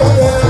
Yeah.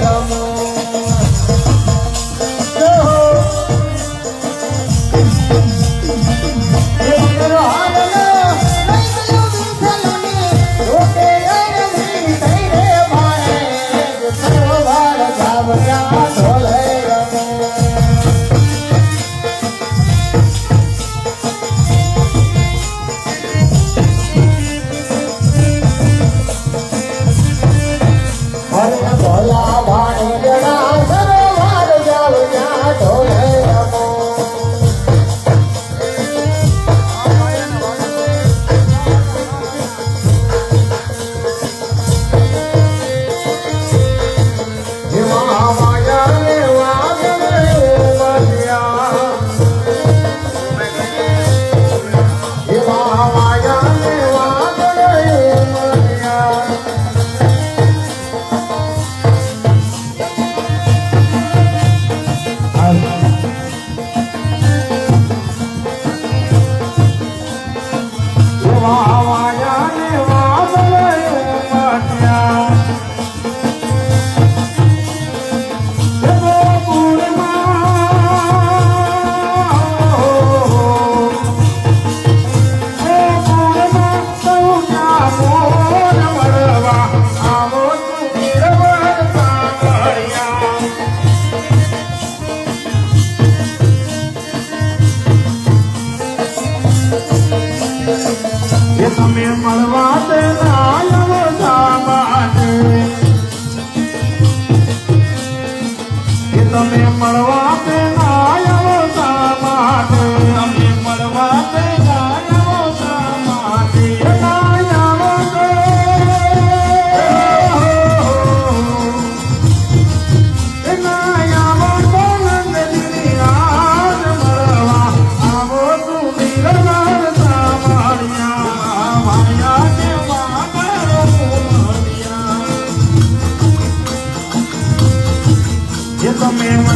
Ram એ તમે મળવા તેના માટે એ તમે મળવા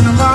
man, man.